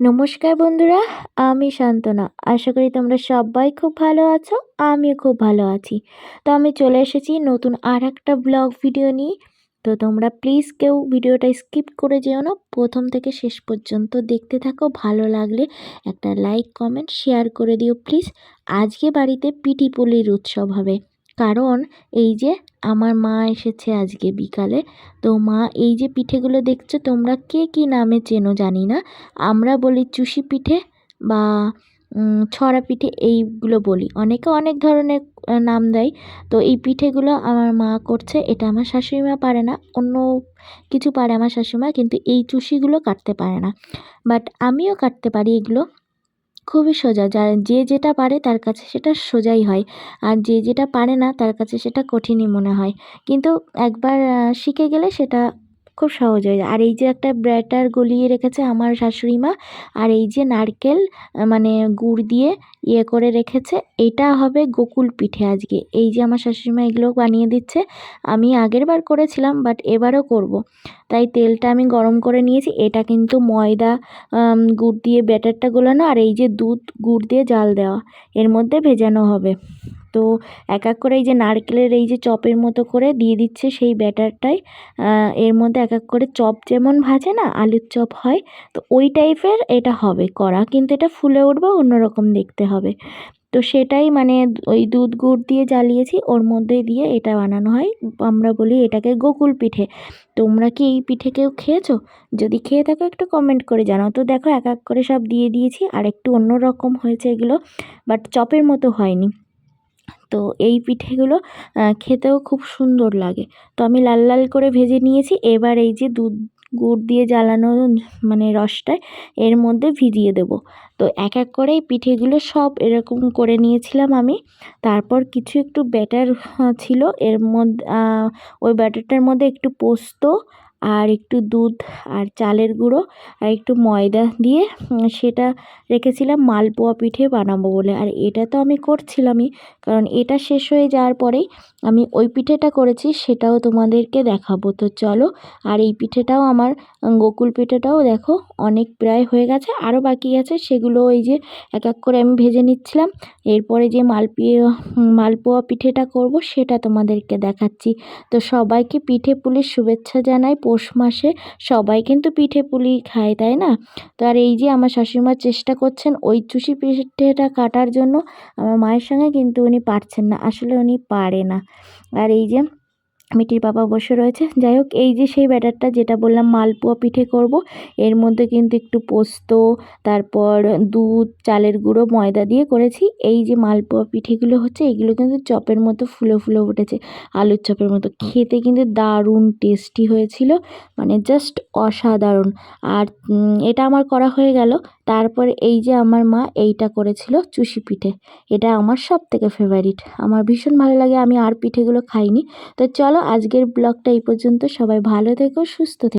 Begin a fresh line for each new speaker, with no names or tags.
নমস্কার বন্ধুরা, আমি শান্তনা। আশা করি তোমরা সবাই খুব ভালো আছো, আমিও খুব ভালো আছি। তো আমি চলে এসেছি নতুন আর একটা ব্লগ ভিডিও নিয়ে। তো তোমরা প্লিজ কেউ ভিডিওটা স্কিপ করে যেও না, প্রথম থেকে শেষ পর্যন্ত দেখতে থাকো, ভালো লাগলে একটা লাইক, কমেন্ট, শেয়ার করে দিও প্লিজ। আজকে বাড়িতে পিটি পুলির উৎসব হবে। কারণ এই যে আমার মা এসেছে আজকে বিকালে। তো মা, এই যে পিঠেগুলো দেখছ, তোমরা কে কী নামে চেনো জানি না। আমরা বলি চুষি পিঠে বা ছড়া পিঠে, এইগুলো বলি। অনেকে অনেক ধরনের নাম দেয়। তো এই পিঠেগুলো আমার মা করছে। এটা আমার শাশুড়ি মা পারে না, অন্য কিছু পারে আমার শাশুড়ি কিন্তু এই চুষিগুলো কাটতে পারে না। বাট আমিও কাটতে পারি এগুলো। খুবই সোজা। যার যে যেটা পারে তার কাছে সেটা সোজাই হয়। আর যে যেটা পারে না তার কাছে সেটা কঠিনই মনে হয়। কিন্তু একবার শিখে গেলে সেটা খুব সহজ হয়ে যায়। আর এই যে একটা ব্যাটার গলিয়ে রেখেছে আমার শাশুড়ি মা, আর এই যে নারকেল মানে গুড় দিয়ে ইয়ে করে রেখেছে, এটা হবে গোকুল পিঠে আজকে। এই যে আমার শাশুড়ি মা এগুলো বানিয়ে দিচ্ছে, আমি আগের বার করেছিলাম, বাট এবারও করব। তাই তেলটা আমি গরম করে নিয়েছি, এটা কিন্তু ময়দা গুড় দিয়ে ব্যাটারটা গোলানো, আর এই যে দুধ, গুড় দিয়ে জাল দেওয়া, এর মধ্যে ভেজানো হবে। তো এক এক করে এই যে নারকেলের এই যে চপের মতো করে দিয়ে দিচ্ছে সেই ব্যাটারটাই। এর মধ্যে এক এক করে চপ যেমন ভাজে না, আলুর চপ হয়, তো ওই টাইপের এটা হবে করা কিন্তু এটা ফুলে উঠবে, অন্যরকম দেখতে হবে। তো সেটাই মানে ওই দুধ গুড় দিয়ে জ্বালিয়েছি, ওর মধ্যে দিয়ে এটা বানানো হয়। আমরা বলি এটাকে গোকুল পিঠে। তোমরা কি এই পিঠে কেউ খেয়েছো? যদি খেয়ে থাকো একটু কমেন্ট করে জানাও। তো দেখো এক এক করে সব দিয়ে দিয়েছি, আর একটু অন্য রকম হয়েছে এগুলো বাট চপের মতো হয়নি। তো এই পিঠেগুলো খেতেও খুব সুন্দর লাগে। তো আমি লাল লাল করে ভেজে নিয়েছি। এবার এই যে দুধ গুড় দিয়ে জ্বালানো মানে রসটায় এর মধ্যে ভিজিয়ে দেব। তো এক এক করে পিঠেগুলো সব এরকম করে নিয়েছিলাম আমি। তারপর কিছু একটু ব্যাটার ছিল। এর মধ্যে ওই ব্যাটারটার মধ্যে একটু পোস্ত আর একটু দুধ আর চালের গুঁড়ো আর একটু ময়দা দিয়ে সেটা রেখেছিলাম, মালপোয়া পিঠে বানাবো বলে। আর এটা তো আমি করছিলামই, কারণ এটা শেষ হয়ে যাওয়ার পরেই আমি ওই পিঠেটা করেছি, সেটাও তোমাদেরকে দেখাবো। তো চলো, আর এই পিঠেটাও আমার গোকুল পিঠেটাও দেখো, অনেক প্রায় হয়ে গেছে, আরও বাকি আছে, সেগুলো ওই যে এক এক করে আমি ভেজে নিচ্ছিলাম। এরপরে যে মালপিয়ে মালপোয়া পিঠেটা করব, সেটা তোমাদেরকে দেখাচ্ছি। তো সবাইকে পিঠে পুলির শুভেচ্ছা জানাই পৌষ মাসে সবাই কিন্তু পিঠে পুলি খায়, তাই না? তো আর এই যে আমার শাশুড়িমা চেষ্টা করছেন ওই চুষি পিঠেটা কাটার জন্য, আমার মায়ের সঙ্গে কিন্তু উনি পারছেন না, আসলে উনি পারে না। আর এই যে মিটির বাবা বসে রয়েছে। যাই হোক, এই যে সেই ব্যাটারটা যেটা বললাম, মালপোয়া পিঠে করব। এর মধ্যে কিন্তু একটু পোস্ত, তারপর দুধ, চালের গুঁড়ো, ময়দা দিয়ে করেছি। এই যে মালপোয়া পিঠেগুলো হচ্ছে, এগুলো কিন্তু চপের মতো ফুলে ফুলে উঠেছে। আলুর চপের মতো। খেতে কিন্তু দারুণ টেস্টি হয়েছিল। মানে জাস্ট অসাধারণ। আর এটা আমার করা হয়ে গেল। তারপর এই যে আমার মা এইটা করেছিল চুষি পিঠে। এটা আমার সব থেকে ফেভারিট আমার ভীষণ ভালো লাগে, আমি আর পিঠেগুলো খাইনি। তো চলো আজকের ব্লগটা এই পর্যন্ত। সবাই ভালো থেকো, সুস্থ থেকো।